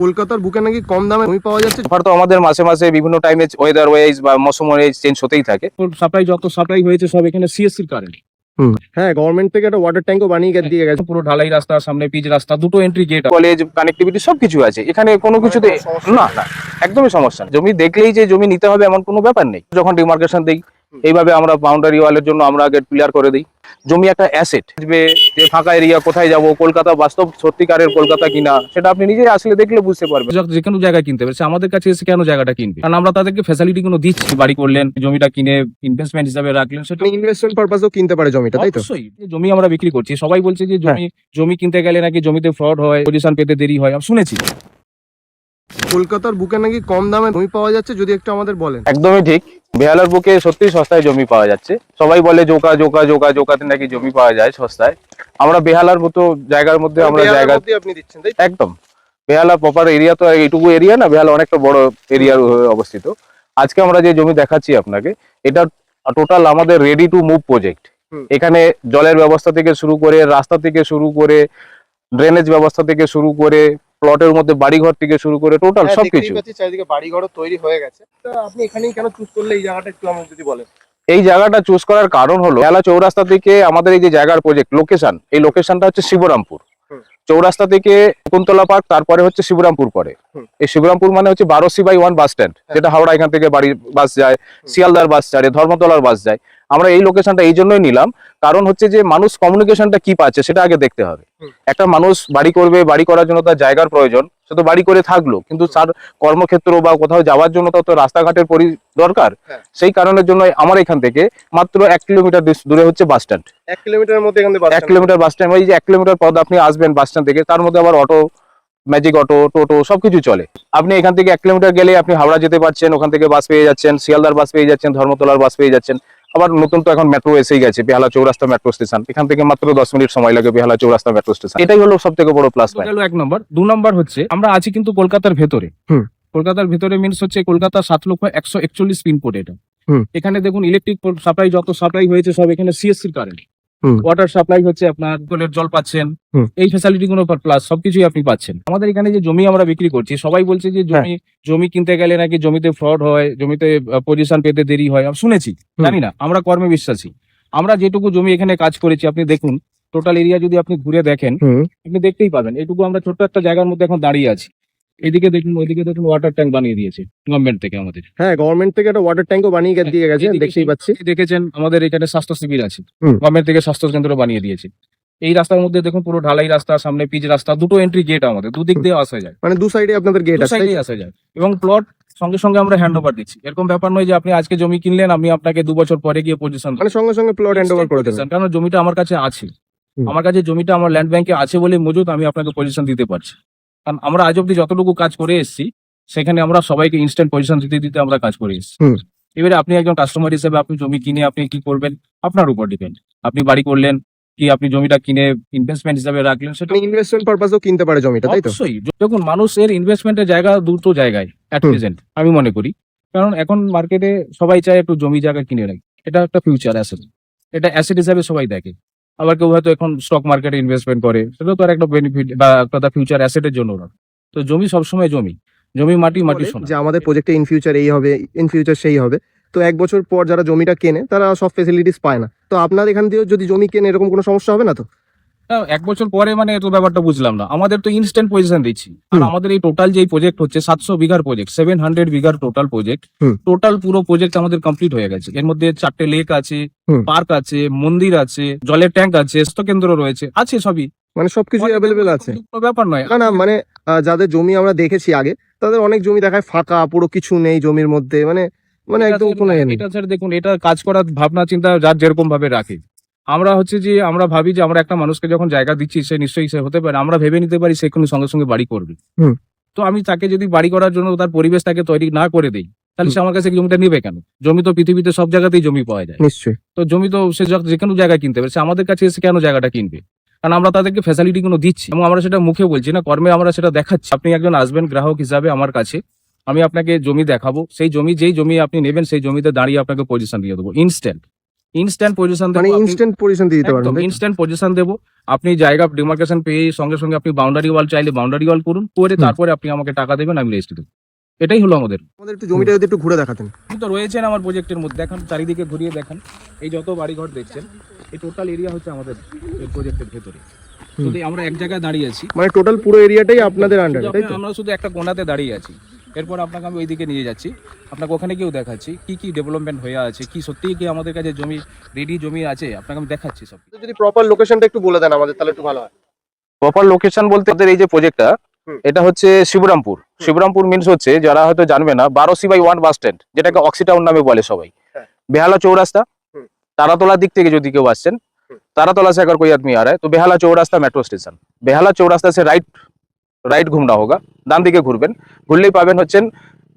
কলকাতার বুকে নাকি কম দামে জমি পাওয়া যাচ্ছে? অফার তো আমাদের মাসে মাসে বিভিন্ন টাইমে ওয়েদার ওয়াইজ বা মৌসুম ওয়াইজ চেঞ্জ হতেই থাকে। সাপ্লাই যত সাপ্লাই হয়েছে সব এখানে সিএসসির কারেন্ট হ্যাঁ গভর্নমেন্ট থেকে একটা ওয়াটার ট্যাঙ্কও বানিয়ে দিয়ে গেছে। পুরো ঢালাই রাস্তা সামনে পিচ রাস্তা দুটো এন্ট্রি গেট কলেজ কানেক্টিভিটি সবকিছু আছে। এখানে কোনো কিছুতে না না একদমই সমস্যা নেই। জমি দেখলেই যে জমি নিতে হবে এমন কোনো ব্যাপার নেই। যখন ডিমার্কেশন দিই এইভাবে আমরা বাউন্ডারি ওয়ালের জন্য আমরা আগে ক্লিয়ার করে দিই। জমি একটা অ্যাসেট যে ফাঁকা এরিয়া কোথায় যাব কলকাতা বাস্তব সত্যিকারের কলকাতা কিনা সেটা আপনি নিজেই আসলে দেখলে বুঝতে পারবেন। যে কোনো জায়গায় কিনতে পারছে আমাদের কাছে এসে কেন জায়গাটা কিনবে? কারণ আমরা তাদেরকে ফ্যাসিলিটি কোনো দিচ্ছি বাড়ি করলেন জমিটা কিনে ইনভেস্টমেন্ট হিসাবে রাখলেন সেটা ইনভেস্টমেন্ট পারপাসও কিনতে পারে জমিটা তাই তো? অবশ্যই। জমি আমরা বিক্রি করছি। সবাই বলছে যে জমি জমি কিনতে গেলে নাকি জমিতে ফ্রড হয় পজিশন পেতে দেরি হয়। আমি শুনেছি। কলকাতার বুকে নাকি কম দামে জমি পাওয়া যাচ্ছে যদি একটু আমাদের বলেন। একদমই ঠিক। বেহালার বুকে সত্যি সস্তায় জমি পাওয়া যাচ্ছে। সবাই বলে জোকা জোকা জোকা জোকাতে নাকি জমি পাওয়া যায় সস্তায়। আমরা বেহালার মতো জায়গার মধ্যে আমরা জায়গা আপনি দিচ্ছেন তাই একদম। বেহালা প্রপার এরিয়া তো এইটুকু এরিয়া না বেহালা অনেকটা বড় এরিয়ার অবস্থিত। আজকে আমরা যে জমি দেখাচ্ছি আপনাকে এটা টোটাল আমাদের রেডি টু মুভ প্রজেক্ট এখানে জলের ব্যবস্থা থেকে শুরু করে রাস্তা থেকে শুরু করে ড্রেনেজ ব্যবস্থা থেকে শুরু করে প্লটের মধ্যে বাড়িঘর থেকে শুরু করে টোটাল হ্যাঁ, সবকিছু। চারিদিকে বাড়িঘরও তৈরি হয়ে গেছে। আপনি এখানেই কেন চুজ করলে এই জায়গাটা একটু আমাকে যদি বলেন? এই জায়গাটা চুজ করার কারণ হলো বেহালা চৌরাস্তা থেকে আমাদের এই যে জায়গার প্রজেক্ট লোকেশন এই লোকেশনটা হচ্ছে শিবরামপুর। চৌরাস্তা থেকে কুন্তলা পার্ক তারপরে হচ্ছে শিবরামপুর পরে। এই শিবরামপুর মানে হচ্ছে বারোসি বাই ওয়ান বাস স্ট্যান্ড যেটা হাওড়া এখান থেকে বাড়ি বাস যায় শিয়ালদার বাস ছাড়ে ধর্মতলার বাস যায়। আমরা এই লোকেশনটা এই জন্যই নিলাম কারণ হচ্ছে যে মানুষ কমিউনিকেশনটা কি পাচ্ছে সেটা আগে দেখতে হবে। একটা মানুষ বাড়ি করবে বাড়ি করার জন্য তার জায়গার প্রয়োজন সে তো বাড়ি করে থাকল কিন্তু তার কর্মক্ষেত্র বা কোথাও যাওয়ার জন্য তো রাস্তাঘাটের পরি দরকার। হ্যাঁ। সেই কারণের জন্য আমার এখান থেকে মাত্র এক কিলোমিটার দূরে হচ্ছে বাস স্ট্যান্ড। এক কিলোমিটারের মধ্যে এক কিলোমিটার বাস স্ট্যান্ড ওই যে এক কিলোমিটার পথ আপনি আসবেন বাস স্ট্যান্ড থেকে তার মধ্যে আবার অটো ম্যাজিক অটো টোটো সবকিছু চলে। আপনি এখান থেকে এক কিলোমিটার গেলে আপনি হাওড়া যেতে পারছেন ওখান থেকে বাস পেয়ে যাচ্ছেন শিয়ালদার বাস পেয়ে যাচ্ছেন ধর্মতলার বাস পেয়ে যাচ্ছেন। আবার নতুন তো এখন মেট্রো এসেই গেছে বেহালা চৌরাস্তা মেট্রো স্টেশন এখান থেকে মাত্র দশ মিনিট সময় লাগে বেহালা চৌরাস্তা মেট্রো স্টেশন এটাই হলো সব থেকে বড় প্লাস হলো পয়েন্ট এক নম্বর দু নম্বর হচ্ছে আমরা আছি কিন্তু কলকাতার ভেতরে। হুম। কলকাতার ভেতরে মিনস হচ্ছে কলকাতা সাত লক্ষ একশো একচল্লিশ পিনকোড এটা। এখানে দেখুন ইলেকট্রিক সাপ্লাই যত সাপ্লাই হয়েছে সব এখানে সিএসসির কারেন্ট। ওয়াটার সাপ্লাই হচ্ছে আপনার কলের জল পাচ্ছেন এই ফ্যাসিলিটি গুলো প্লাস সবকিছুই আপনি পাচ্ছেন। আমাদের এখানে যে জমি আমরা বিক্রি করছি সবাই বলছে যে হ্যাঁ। জমি জমি কিনতে গেলে নাকি জমিতে ফ্রড হয় জমিতে পজিশন পেতে দেরি হয় আমি শুনেছি। জানি না আমরা কর্মে বিশ্বাসী। আমরা যেটুকু জমি এখানে কাজ করেছি আপনি দেখুন টোটাল এরিয়া যদি আপনি ঘুরে দেখেন আপনি দেখতেই পাবেন এটুকু আমরা ছোট্ট একটা জায়গার মধ্যে এখন দাঁড়িয়ে আছি। এদিকে দেখুন ওইদিকে দেখুন ওয়াটার ট্যাঙ্ক বানিয়ে দিয়েছে গভর্নমেন্ট থেকে আমাদের। হ্যাঁ গভর্নমেন্ট থেকে একটা ওয়াটার ট্যাঙ্কও বানিয়ে দিয়ে গেছে দেখতেই পাচ্ছি। দেখেছেন আমাদের এখানে স্বাস্থ্য শিবির আছে। গভর্নমেন্ট থেকে স্বাস্থ্য কেন্দ্র বানিয়ে দিয়েছে। এই রাস্তার মধ্যে দেখুন পুরো ঢালাই রাস্তা সামনে পিচ রাস্তা দুটো এন্ট্রি গেট আমাদের দুদিক দিয়ে আসা যায়। মানে দু সাইডে আপনাদের গেট আছে তাই সাইডেই আসা যায়। এবং প্লট সঙ্গে সঙ্গে আমরা হ্যান্ড ওভার দিচ্ছি। এরকম ব্যাপার নয় যে আপনি আজকে জমি কিনলেন আমি আপনাকে দু বছর পরে গিয়ে পজিশন মানে সঙ্গে সঙ্গে প্লট হ্যান্ড ওভার করে দেবেন। কারণ জমিটা আমার কাছে আছে। আমার কাছে জমিটা আমার ল্যান্ড ব্যাংকে আছে বলে মজুদ আমি আপনাকে পজিশন দিতে পারছি। কারণ আমরা আজ অব্দি যতটুকু কাজ করে এসেছি সেখানে আমরা সবাইকে ইনস্ট্যান্ট পজিশন দিতে দিতে আমরা কাজ করে এসেছি। এবারে আপনি একজন কাস্টমার হিসেবে আপনি জমি কিনে আপনি কি করবেন? আপনার উপর ডিপেন্ড আপনি বাড়ি করলেন কি আপনি জমিটা কিনে ইনভেস্টমেন্ট হিসাবে রাখলেন সেটা মানে ইনভেস্টমেন্ট পারপাসও কিনতে পারে জমিটা তাই তো? অবশ্যই। দেখুন মানুষের ইনভেস্টমেন্টের জায়গা দুটো জায়গায় অ্যাট প্রেজেন্ট আমি মনে করি। কারণ এখন মার্কেটে সবাই চায় একটু জমি জায়গা কিনে রাখি। এটা একটা ফিউচার অ্যাসেট এটা অ্যাসেট হিসাবে সবাই দেখে। আবার কেউ হয়তো এখন স্টক মার্কেটে ইনভেস্টমেন্ট করে সেটাও তো আর একটা বেনিফিট বা একটা ফিউচার অ্যাসেটের জন্য তো জমি সবসময় জমি জমি মাটি মাটি যে আমাদের প্রজেক্টে ইন ফিউচার এই হবে ইন ফিউচার সেই হবে। তো এক বছর পর যারা জমিটা কেনে তারা সব ফেসিলিটিস পায় না। তো আপনার এখান দিয়েও যদি জমি কেনে এরকম কোনো সমস্যা হবে না তো? এক বছর পরে মানে এত ব্যাপারটা বুঝলাম না। আমাদের তো ইনস্ট্যান্ট পজিশন দিচ্ছি। আর আমাদের এই টোটাল যে প্রজেক্ট হচ্ছে সাতশো বিঘার প্রজেক্ট সেভেন হান্ড্রেড বিঘার টোটাল প্রজেক্ট টোটাল পুরো প্রজেক্ট আমাদের কমপ্লিট হয়ে গেছে। এর মধ্যে চারটে লেক আছে পার্ক আছে মন্দির আছে জলের ট্যাঙ্ক আছে স্বাস্থ্য কেন্দ্র রয়েছে আছে সবই। মানে সবকিছু অ্যাভেলেবেল আছে। কোনো ব্যাপার নয়। না না মানে যাদের জমি আমরা দেখেছি আগে তাদের অনেক জমি দেখায় ফাঁকা পুরো কিছু নেই জমির মধ্যে মানে মানে একদম কোনো ইয়ে এটা স্যার দেখুন এটা কাজ করার ভাবনা চিন্তা যার যেরকম ভাবে রাখে। আমরা হচ্ছে যে আমরা ভাবি যে আমরা একটা মানুষকে যখন জায়গা দিচ্ছি সে নিশ্চয়ই সে হতে পারে। আমরা ভেবে নিতে পারি সে কোনো সঙ্গে সঙ্গে বাড়ি করবে। তো আমি তাকে যদি বাড়ি করার জন্য তার পরিবেশ তাকে তৈরি না করে দেই তাহলে সে আমার কাছে জমিটা নেবে কেন? জমি তো পৃথিবীতে সব জায়গাতেই জমি পাওয়া যায়। নিশ্চয়ই। তো জমি তো সে যে কোনো জায়গায় কিনতে পারে। সে আমাদের কাছে এসে কেন জায়গাটা কিনবে? কারণ আমরা তাদেরকে ফ্যাসিলিটি গুলো দিচ্ছি এবং আমরা সেটা মুখে বলছি না কর্মে আমরা সেটা দেখাচ্ছি। আপনি একজন আসবেন গ্রাহক হিসাবে আমার কাছে আমি আপনাকে জমি দেখাবো। সেই জমি যেই জমি আপনি নেবেন সেই জমিতে দাঁড়িয়ে আপনাকে পজিশন দিয়ে দেবো। ইনস্ট্যান্ট ইনস্ট্যান্ট পজিশন মানে ইনস্ট্যান্ট পজিশন দিয়ে দিতে পারবেন? ইনস্ট্যান্ট পজিশন দেবো। আপনি জায়গা ডিমার্কেশন পেয়ে সঙ্গে সঙ্গে আপনি বাউন্ডারি ওয়াল চাইলে বাউন্ডারি ওয়াল করুন করে তারপরে আপনি আমাকে টাকা দেবেন আমি রেজিস্ট্রি দেবো। এটাই হলো আমাদের। আমাদের একটু জমিটা যদি একটু ঘুরে দেখাতেন। তো রয়েছেন আমার প্রজেক্টের মধ্যে দেখেন চারিদিকে ঘুরিয়ে দেখেন। এই যত বাড়িঘর দেখছেন এই টোটাল এরিয়া হচ্ছে আমাদের প্রজেক্টের ভেতরে। যদি আমরা এক জায়গায় দাঁড়িয়ে আছি মানে টোটাল পুরো এরিয়াটাই আপনাদের আন্ডারে আমরা শুধু একটা কোনাতে দাঁড়িয়ে আছি এরপর আপনাকে আমি ওইদিকে নিয়ে যাচ্ছি আপনাকে ওখানে গিয়েও দেখাচ্ছি কি কি ডেভেলপমেন্ট হয়ে আছে কি সত্যিই কি আমাদের কাছে জমি রেডি জমি আছে আপনাকে আমি দেখাচ্ছি সব যদি প্রপার লোকেশনটা একটু বলে দেন আমাদের তাহলে একটু ভালো হয় প্রপার লোকেশন বলতে আমাদের এই যে প্রজেক্টটা হুম। এটা হচ্ছে শিবরামপুর শিবরামপুর মিনস হচ্ছে যারা হয়তো জানবে না বারোসি বাই ওয়ান বাস স্ট্যান্ড যেটাকে অক্সিটাউন নামে বলে সবাই হ্যাঁ। বেহালা চৌরাস্তা হুম। তারাতলার দিক থেকে যদি কেউ আসছেন হুম। तारातला से अगर कोई आदमी आ रहा है तो बेहाला चौरास्ता मेट्रो स्टेशन बेहाला चौरास्ता से राइट রাইট ঘুমনা হোগা ডান দিকে ঘুরবেন ঘুরলেই পাবেন হচ্ছেন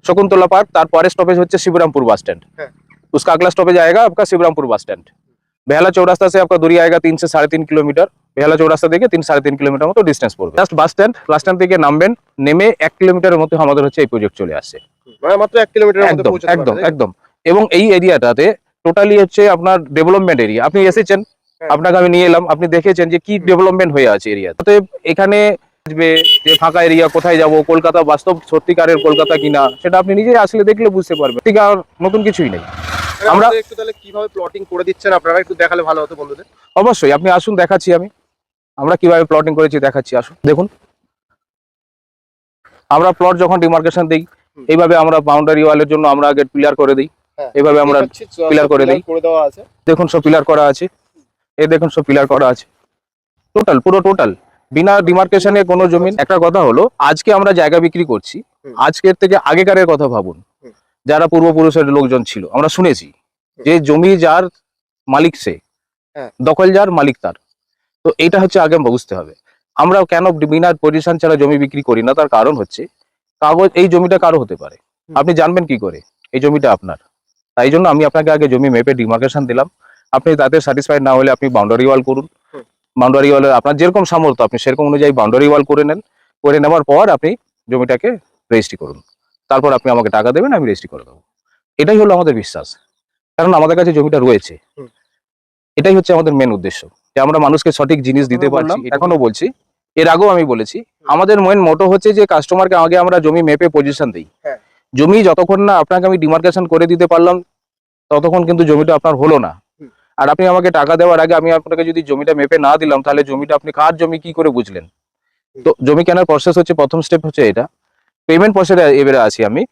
শকুন্তলা পার্ক তারপরে স্টপেজ হচ্ছে शिवरामपुर बस स्टैंड हाँ। उसका अगला स्टॉपेज आएगा आपका शिवरामपुर बस स्टैंड बेहाला चौरास्ता से आपका दूरी आएगा तीन से साढ़े तीन किलोमीटर বেহালা চৌরাস্তা থেকে তিন সাড়ে তিন কিলোমিটার মতো ডিস্টেন্স পড়বে just bus stand bus stand থেকে নামবেন নেমে এক কিলোমিটারের মধ্যে আমাদের হচ্ছে এই প্রজেক্ট চলে আসছে মানে মাত্র এক কিলোমিটারের মধ্যে একদম পৌঁছাতে একদম পারবে, তাই তো? একদম এবং এই এরিয়াটাতে টোটালি হচ্ছে আপনার ডেভেলপমেন্ট এরিয়া আপনি এসেছেন হ্যাঁ। আপনাকে আমি নিয়ে এলাম আপনি দেখেছেন যে কি ডেভেলপমেন্ট হয়ে আছে এরিয়া অতএব এখানে আসবে যে ফাঁকা এরিয়া কোথায় যাব কলকাতা বাস্তব সত্যিকারের কলকাতা কিনা সেটা আপনি নিজে আসলে দেখলে বুঝতে পারবেন। ঠিক আর নতুন কিছুই নেই। আমরা- একটু তাহলে কীভাবে প্লটিং করে দিচ্ছেন আপনারা? একটু দেখালে ভালো হতো বন্ধুদের। অবশ্যই আপনি আসুন দেখাচ্ছি আমি। আমরা কীভাবে প্লটিং করেছি দেখাচ্ছি আসুন। দেখুন। আমরা প্লট যখন ডিমার্কেশন দিই এইভাবে আমরা বাউন্ডারি ওয়ালের জন্য আমরা আগে পিলার করে দিই। হ্যাঁ। এইভাবে আমরা pillar করে দেই। দেখুন সব পিলার করা আছে। এই দেখুন সব পিলার করা আছে। টোটাল পুরো টোটাল বিনা ডিমার্কেশনে কোনো জমি একটা কথা হলো আজকে আমরা জায়গা বিক্রি করছি আজকের থেকে আগেকারের কথা ভাবুন। যারা পূর্বপুরুষের লোকজন ছিল আমরা শুনেছি যে জমি যার মালিক সে হ্যাঁ। দখল যার মালিক তার। তো এটা হচ্ছে আগে বুঝতে হবে। আমরা কেন বিনা পজিশন ছাড়া জমি বিক্রি করি না? তার কারণ হচ্ছে কাগজ এই জমিটা কারও হতে পারে। আপনি জানবেন কি করে? এই জমিটা আপনার। তাই জন্য আমি আপনাকে আগে জমি মেপে ডিমার্কেশন দিলাম। আপনি তাতে স্যাটিসফাইড না হলে আপনি বাউন্ডারি ওয়াল করুন। বাউন্ডারি ওয়ালে আপনার যেরকম সামর্থ্য আপনি সেরকম অনুযায়ী বাউন্ডারি ওয়াল করে নেন করে নেওয়ার পর আপনি জমিটাকে রেজিস্ট্রি করুন। তারপর আপনি আমাকে টাকা দেবেন আমি রেজিস্ট্রি করে দেবো। এটাই হলো আমাদের বিশ্বাস। কারণ আমাদের কাছে জমিটা রয়েছে। এটাই হচ্ছে আমাদের মেন উদ্দেশ্য। যে আমরা মানুষকে সঠিক জিনিস দিতে পারলাম এখনও বলছি এর আগেও আমি বলেছি আমাদের মেন মোটো হচ্ছে যে কাস্টমারকে আগে আমরা জমি মেপে পজিশন দিই। হ্যাঁ। জমি যতক্ষণ না আপনাকে আমি ডিমার্কেশন করে দিতে পারলাম ততক্ষণ কিন্তু জমিটা আপনার হলো না। আর আপনি আমাকে টাকা দেওয়ার আগে আমি আপনাকে যদি জমিটা মেপে না দিলাম, তাহলে জমিটা আপনি কার জমি কি করে বুঝলেন? তো জমি কেনার প্রসেস হচ্ছে, প্রথম স্টেপ হচ্ছে এটা। পেমেন্ট প্রসেসে এবারে আছি আমি।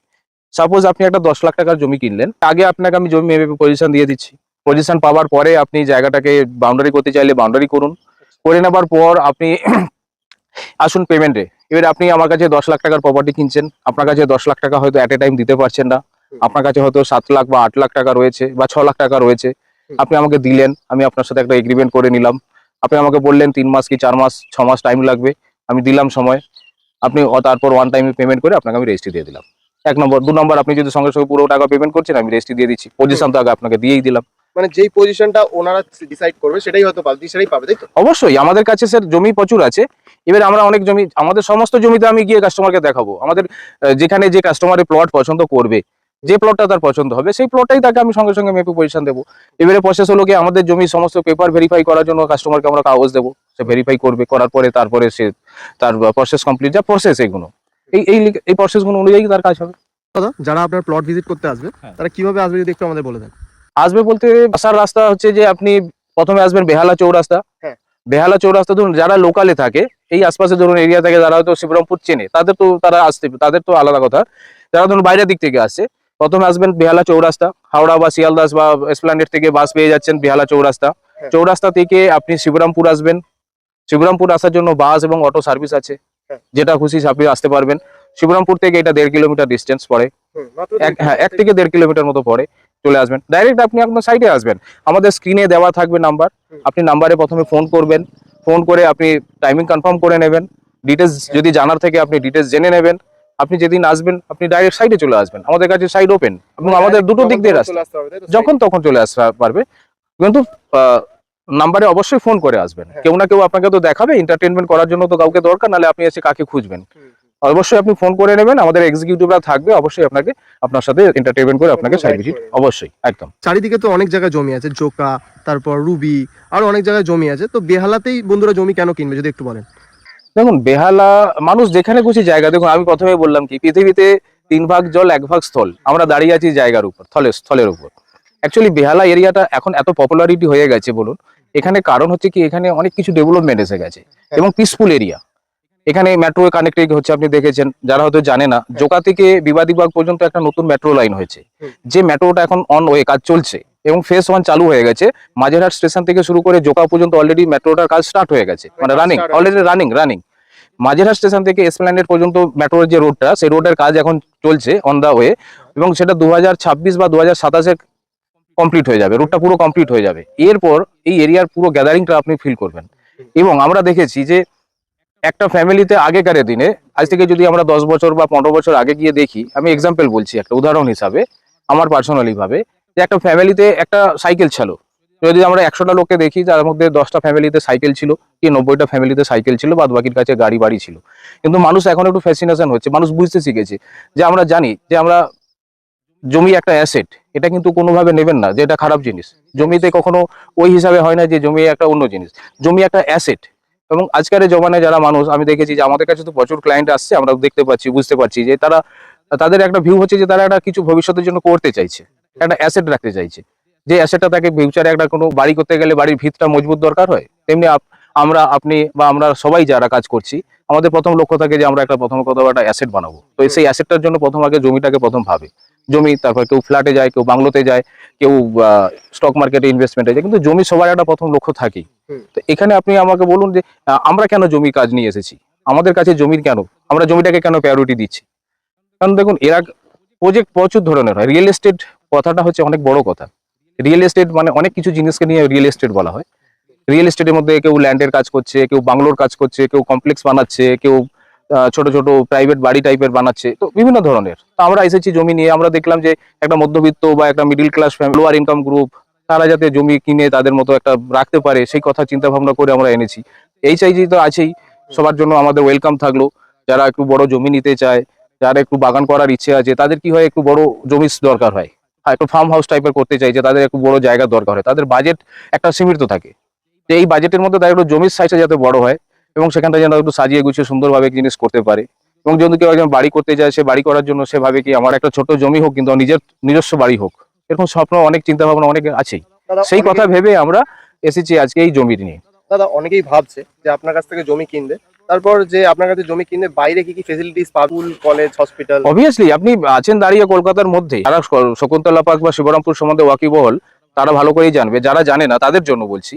সাপোজ আপনি একটা দশ লাখ টাকার জমি কিনলেন, আগে আপনাকে আমি জমি মেপে পজিশন দিয়ে দিচ্ছি। পজিশন পাওয়ার পরে আপনি জায়গাটাকে বাউন্ডারি করতে চাইলে বাউন্ডারি করুন। করে নেবার পর আপনি আসুন পেমেন্টে এবার আপনি আমার কাছে দশ লাখ টাকার প্রপার্টি কিনছেন। আপনার কাছে দশ লাখ টাকা হয়তো অ্যাট এ টাইম দিতে পারছেন না। আপনার কাছে হয়তো সাত লাখ বা আট লাখ টাকা রয়েছে বা ছ লাখ টাকা রয়েছে। আপনি আমাকে দিলেন আমি আপনার সাথে একটা এগ্রিমেন্ট করে নিলাম। আপনি আমাকে বললেন তিন মাস কি চার মাস ছ মাস টাইম লাগবে। আমি দিলাম সময়। আপনি তারপর ওয়ান টাইমে পেমেন্ট করে আপনাকে আমি রেজিস্ট্রি দিয়ে দিলাম। এক নম্বর। দু নম্বর আপনি যদি সঙ্গে সঙ্গে পুরো টাকা পেমেন্ট করছেন আমি রেজিস্ট্রি দিয়ে দিচ্ছি। পজিশন তো আগে আপনাকে দিয়েই দিলাম। মানে যেই পজিশনটা ওনারা ডিসাইড করবে সেটাই হয়তো বালতি সেটাই পাবে তাই তো? অবশ্যই। আমাদের কাছে স্যার জমি প্রচুর আছে। এবার আমরা অনেক জমি আমাদের সমস্ত জমিতে আমি গিয়ে কাস্টমারকে দেখাবো। আমাদের যেখানে যে কাস্টমারের প্লট পছন্দ করবে। যে প্লটটা তার পছন্দ হবে সেই প্লটটাই তাকে আমি সঙ্গে সঙ্গে মেপে পজিশন দেবো। এবারে প্রসেস হলো কি আমাদের জমি সমস্ত পেপার ভেরিফাই করার জন্য কাস্টমারকে আমরা কাগজ দেবো। সে ভেরিফাই করবে করার পরে তারপরে সে তার প্রসেস কমপ্লিট যা প্রসেস এগুলো। এই এই এই প্রসেসগুলো অনুযায়ী তার কাজ হবে। দাদা যারা আপনার প্লট ভিজিট করতে আসবে হ্যাঁ। তারা কীভাবে আসবে যদি একটু আমাদের বলে দেন? আসবে বলতে আসার রাস্তা হচ্ছে যে আপনি প্রথমে আসবেন বেহালা চৌরাস্তা। হ্যাঁ। বেহালা চৌরাস্তা ধরুন যারা লোকালে থাকে এই আশপাশে ধরুন এরিয়া থেকে যারা হয়তো শিবরামপুর চেনে তাদের তো তারা আসতে তাদের তো আলাদা কথা। যারা ধরুন বাইরের দিক থেকে আসছে প্রথমে আসবেন বেহালা চৌরাস্তা হাওড়া বা শিয়ালদাস বা এসপ্লানেট থেকে বাস পেয়ে যাচ্ছেন বেহালা চৌরাস্তা। হ্যাঁ। চৌরাস্তা থেকে আপনি শিবরামপুর আসবেন। শিবরামপুর আসার জন্য বাস এবং অটো সার্ভিস আছে। হ্যাঁ। যেটা খুশি আপনি আসতে পারবেন। শিবরামপুর থেকে এটা দেড় কিলোমিটার ডিস্টেন্স পড়ে। হ্যাঁ এক থেকে দেড় কিলোমিটার মতো পরে চলে আসবেন। ডাইরেক্ট আপনি আপনার সাইডে আসবেন। আমাদের স্ক্রিনে দেওয়া থাকবে নাম্বার আপনি নাম্বারে প্রথমে ফোন করবেন। ফোন করে আপনি টাইমিং কনফার্ম করে নেবেন। ডিটেলস যদি জানার থেকে আপনি ডিটেলস জেনে নেবেন। আপনি যেদিন আসবেন আপনি ডাইরেক্ট সাইডে চলে আসবেন। আমাদের কাছে সাইড ওপেন এবং আমাদের দুটো দিক দিয়ে রাস্তা? যখন তখন চলে আসতে পারবে। কিন্তু নাম্বারে অবশ্যই ফোন করে আসবেন। হ্যাঁ। কেউ না কেউ আপনাকে তো দেখাবে এন্টারটেনমেন্ট করার জন্য তো কাউকে দরকার নাহলে আপনি এসে কাকে খুঁজবেন। অবশ্যই আপনি ফোন করে নেবেন আমাদের এক্সিকিউটিভরা থাকবে অবশ্যই আপনাকে আপনার সাথে এন্টারটেনমেন্ট করে আপনাকে সাইট ভিজিট অবশ্যই একদম। চারিদিকে তো অনেক জায়গায় জমি আছে জোকা তারপর রুবি আরও অনেক জায়গায় জমি আছে। তো বেহালাতেই বন্ধুরা জমি কেন কিনবে যদি একটু বলেন? দেখুন বেহালা মানুষ যেখানে খুশি জায়গা দেখুন আমি প্রথমে বললাম কি পৃথিবীতে তিন ভাগ জল এক ভাগ স্থল। আমরা দাঁড়িয়ে আছি জায়গার উপর স্থলের স্থলের উপর। অ্যাকচুয়ালি বেহালা এরিয়াটা এখন এত পপুলারিটি হয়ে গেছে বলুন। এখানে কারণ হচ্ছে কি এখানে অনেক কিছু ডেভেলপমেন্ট এসে গেছে এবং পিসফুল এরিয়া এখানে মেট্রো কানেক্টেড হচ্ছে আপনি দেখেছেন যারা হয়তো জানে না জোকা থেকে বিবাদীবাগ পর্যন্ত একটা নতুন মেট্রো লাইন হয়েছে। যে মেট্রোটা এখন অন ওয়ে কাজ চলছে। এবং ফেস ওয়ান চালু হয়ে গেছে। মাঝেরহাট স্টেশন থেকে শুরু করে জোকা পর্যন্ত অলরেডি মেট্রোটার কাজ স্টার্ট হয়ে গেছে। মানে running already running running Majerhat station থেকে এসপ্ল্যানেড পর্যন্ত মেট্রোর যে রোডটা সেই রোডের কাজ এখন চলছে অন দা ওয়ে এবং সেটা দু বা দু হাজার সাতাশে কমপ্লিট হয়ে যাবে। রোডটা পুরো কমপ্লিট হয়ে যাবে। এরপর এই এরিয়ার পুরো গ্যাদারিংটা আপনি ফিল করবেন। এবং আমরা দেখেছি যে একটা ফ্যামিলিতে আগেকার দিনে আজ থেকে যদি আমরা দশ বছর বা পনেরো বছর আগে গিয়ে দেখি আমি এক্সাম্পল বলছি একটা উদাহরণ হিসাবে আমার পার্সোনালি ভাবে যে একটা ফ্যামিলিতে একটা সাইকেল ছিল। যদি আমরা একশোটা লোককে দেখি, তার মধ্যে দশটা ফ্যামিলিতে সাইকেল ছিল কি নব্বইটা ফ্যামিলিতে সাইকেল ছিল বাদ বাকির কাছে গাড়ি বাড়ি ছিল। কিন্তু মানুষ এখন একটু ফ্যাসিনেশন হচ্ছে, মানুষ বুঝতে শিখেছে যে আমরা জানি যে আমরা জমি একটা অ্যাসেট এটা কিন্তু কোনোভাবে নেবেন না, যে এটা খারাপ জিনিস। জমিতে কখনো ওই হিসাবে হয় না যে জমি একটা অন্য জিনিস। জমি একটা অ্যাসেট এবং আজকের জমানায় যারা মানুষ, আমি দেখেছি যে আমাদের কাছে তো প্রচুর ক্লায়েন্ট আসছে, আমরা দেখতে পাচ্ছি, বুঝতে পারছি যে তারা, তাদের একটা ভিউ হচ্ছে যে তারা একটা কিছু ভবিষ্যতের জন্য করতে চাইছে। একটা অ্যাসেট রাখতে চাইছে। যে অ্যাসেটটা তাকে ফিউচারে একটা কোনো বাড়ি করতে গেলে বাড়ির ভিতটা মজবুত দরকার হয় তেমনি আমরা আপনি বা আমরা সবাই যারা কাজ করছি আমাদের প্রথম লক্ষ্য থাকে যে আমরা একটা প্রথম কথা একটা অ্যাসেট বানাবো। তো সেই অ্যাসেটটার জন্য প্রথম আগে জমিটাকে প্রথম ভাবে। জমি তারপর কেউ ফ্ল্যাটে যায় কেউ বাংলোতে যায় কেউ স্টক মার্কেটে ইনভেস্টমেন্টে যায় কিন্তু জমি সবার একটা প্রথম লক্ষ্য থাকেই। তো এখানে আপনি আমাকে বলুন যে আমরা কেন জমি কাজ নিয়ে এসেছি? আমাদের কাছে জমির কেন? আমরা জমিটাকে কেন প্রায়োরিটি দিচ্ছি? কারণ দেখুন এরা প্রজেক্ট প্রচুর ধরনের হয়। রিয়েল এস্টেট কথাটা হচ্ছে অনেক বড় কথা। রিয়েল এস্টেট মানে অনেক কিছু জিনিসকে নিয়ে রিয়েল এস্টেট বলা হয়। রিয়েল এস্টেটের মধ্যে কেউ ল্যান্ডের কাজ করছে, কেউ বাংলোর কাজ করছে, কেউ কমপ্লেক্স বানাচ্ছে, কেউ ছোট ছোট প্রাইভেট বাড়ি টাইপের বানাচ্ছে। তো বিভিন্ন ধরনের। তো আমরা এসেছি জমি নিয়ে, আমরা দেখলাম যে একটা মধ্যবিত্ত বা একটা middle class lower income group তারা যাতে জমি কিনে তাদের মতো একটা রাখতে পারে, সেই কথা চিন্তা ভাবনা করে আমরা এনেছি। এই চাইজি তো আছেই, সবার জন্য আমাদের ওয়েলকাম থাকল। যারা একটু বড় জমি নিতে চায়, যারা একটু বাগান করার ইচ্ছে আছে, তাদের কি হয় একটু বড় জমি দরকার হ্যাঁ। একটু ফার্ম হাউস টাইপের করতে চাইছে তাদের একটু বড় জায়গা দরকার হয়। তাদের বাজেট একটা সীমিত থাকে। তো এই বাজেটের মধ্যে তাদের একটু জমির সাইজটা যাতে বড় হয় এবং সেখানটা যেন একটু সাজিয়ে গুছিয়ে সুন্দরভাবে জিনিস করতে পারে। এবং যদি কেউ একজন বাড়ি করতে যায় সে বাড়ি করার জন্য সে ভাবে কি আমার একটা ছোট জমি হোক কিন্তু নিজের নিজস্ব বাড়ি হোক এরকম স্বপ্ন অনেক চিন্তা ভাবনা অনেক আছেই। সেই কথা ভেবে আমরা এসেছি আজকে এই জমি নিয়ে। দাদা অনেকেই ভাবছে যে আপনার কাছ থেকে জমি কিনবে। তারপর যে আপনার কাছে জমি কিনবে বাইরে কি কি facilities school college hospital obviously আপনি আছেন দাঁড়িয়ে কলকাতার মধ্যে। যারা শকুন্তলা পার্ক বা শিবরামপুর সম্বন্ধে ওয়াকিবহল তারা ভালো করেই জানবে। যারা জানে না তাদের জন্য বলছি।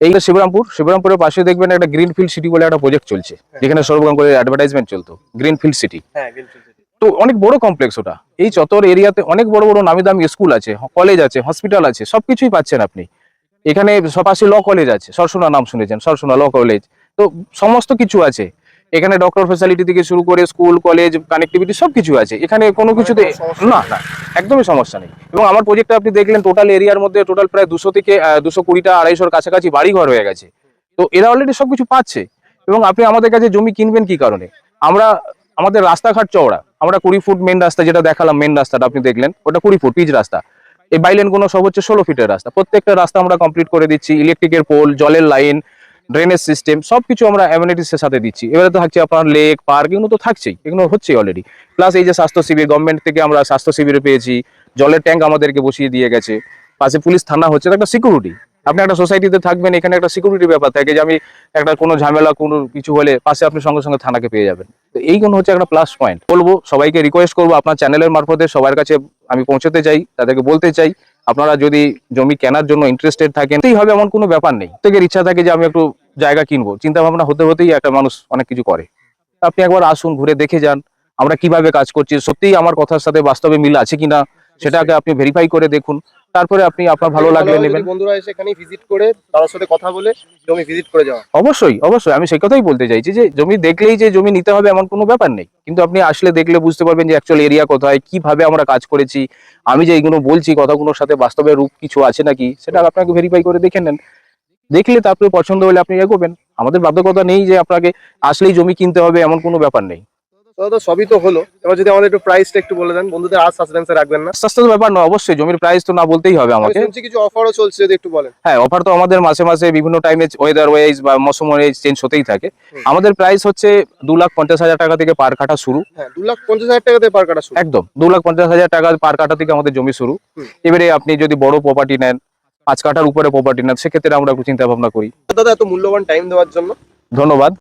এই শিবরামপুর শিবরামপুরের পাশে দেখবেন একটা গ্রিনফিল্ড সিটি বলে একটা প্রজেক্ট চলছে। যেখানে সর্বগাঙ্গুলির অ্যাডভার্টাইজমেন্ট চলতো গ্রিনফিল্ড সিটি হ্যাঁ তো অনেক বড় কমপ্লেক্স ওটা। এই চত্বর এরিয়াতে অনেক বড় বড় নামি দামি স্কুল আছে কলেজ আছে হসপিটাল আছে সবকিছুই পাচ্ছেন আপনি। এখানে পাশে ল কলেজ আছে। সরসোনা নাম শুনেছেন সরসোনা ল কলেজ তো সমস্ত কিছু আছে। এখানে ডক্টর ফেসিলিটি থেকে শুরু করে স্কুল কলেজ কানেক্টিভিটি সবকিছু আছে। এখানে কোনো কিছুতে না না একদমই সমস্যা নেই। এবং আমার প্রজেক্টটা আপনি দেখলেন টোটাল এরিয়ার মধ্যে টোটাল প্রায় দুশো থেকে দুশো কুড়িটা আড়াইশোর কাছাকাছি বাড়ি ঘর হয়ে গেছে। তো এরা অলরেডি সবকিছু পাচ্ছে। এবং আপনি আমাদের কাছে জমি কিনবেন কি কারণে? আমরা আমাদের রাস্তাঘাট চওড়া। আমরা কুড়ি ফুট মেন রাস্তা যেটা দেখালাম মেন রাস্তাটা আপনি দেখলেন। ওটা কুড়ি ফুট পিচ রাস্তা। এই বাইলেন কোনো সব হচ্ছে ষোলো ফিটের রাস্তা। প্রত্যেকটা রাস্তা আমরা কমপ্লিট করে দিচ্ছি। ইলেকট্রিকের পোল জলের লাইন ড্রেনেজ সিস্টেম সবকিছু আমরা অ্যামিনিটিসের সাথে দিচ্ছি। এবারে তো থাকছে আপনার লেক পার্ক এগুলো তো থাকছেই, এগুলো হচ্ছে অলরেডি প্লাস এই যে স্বাস্থ্য শিবির গভর্নমেন্ট থেকে আমরা স্বাস্থ্য শিবিরে পেয়েছি, জলের ট্যাঙ্ক আমাদেরকে বসিয়ে দিয়ে গেছে। পাশে পুলিশ থানা হচ্ছে একটা সিকিউরিটি আপনি একটা সোসাইটিতে থাকবেন, এখানে একটা সিকিউরিটি ব্যাপার থাকে যে আমি একটা কোনো ঝামেলা, কোনো কিছু হলে পাশে আপনি সঙ্গে সঙ্গে থানাকে পেয়ে যাবেন। তো এইগুলো হচ্ছে একটা প্লাস পয়েন্ট বলব, সবাইকে রিকোয়েস্ট করব, আপনার চ্যানেলের মারফতে সবার কাছে আমি পৌঁছতে চাই, তাদেরকে বলতে চাই আপনারা যদি জমি কেনার জন্য ইন্টারেস্টেড থাকেন সেই হবে এমন কোনো ব্যাপার নেই। প্রত্যেকের ইচ্ছা থাকে যে আমি একটু জায়গা কিনবো। চিন্তা ভাবনা হতে হতেই একটা মানুষ অনেক কিছু করে। আপনি একবার আসুন, ঘুরে দেখে যান, আমরা কীভাবে কাজ করছি, সত্যিই আমার কথার সাথে বাস্তবে মিল আছে কিনা, সেটাকে আপনি ভেরিফাই করে দেখুন। তারপরে আপনি আপনার ভালো লাগলে নেবেন। বন্ধুরা এসে এখানে ভিজিট করে তার সাথে কথা বলে জমি ভিজিট করে যাওয়া। অবশ্যই অবশ্যই। আমি সেই কথাই বলতে চাইছি যে জমি দেখলেই যে জমি নিতে হবে এমন কোনো ব্যাপার নেই। কিন্তু আপনি আসলে দেখলে বুঝতে পারবেন যে অ্যাকচুয়াল এরিয়া কোথায় কীভাবে আমরা কাজ করেছি। আমি যে এইগুলো বলছি কথাগুলোর সাথে বাস্তবে রূপ কিছু আছে নাকি সেটা আপনাকে ভেরিফাই করে দেখে নেন। দেখলে তারপরে পছন্দ হলে আপনি এগোবেন। আমাদের বাধ্যকতা নেই যে আপনাকে আসলেই জমি কিনতে হবে এমন কোনো ব্যাপার নেই। তো সবই তো হলো। এবার যদি আমাদের একটু প্রাইসটা একটু বলে দেন বন্ধুদের আর সাসপেন্সে রাখবেন না। সস্তা ব্যাপার না অবশ্যই। জমির প্রাইস তো না বলতেই হবে আমি আমাকে শুনছি কিছু অফারও চলছে যদি একটু বলেন। হ্যাঁ অফার তো আমাদের মাসে মাসে বিভিন্ন টাইমে ওয়েদার ওয়েজ বা মৌসুম ওয়েজ চেঞ্জ হতেই থাকে। আমাদের প্রাইস হচ্ছে দু লাখ পঞ্চাশ হাজার টাকা থেকে পার কাটা শুরু। হ্যাঁ দু লাখ পঞ্চাশ হাজার টাকাতে পার কাটা শুরু। একদম দু লাখ পঞ্চাশ হাজার টাকা পার কাটা থেকে আমাদের জমি শুরু। এবারে আপনি যদি বড় প্রপার্টি নেন পাঁচ কাঠার উপরে প্রপার্টি নেন সেক্ষেত্রে আমরা একটু চিন্তা ভাবনা করি। দাদা এত মূল্যবান টাইম দেওয়ার জন্য। ধন্যবাদ।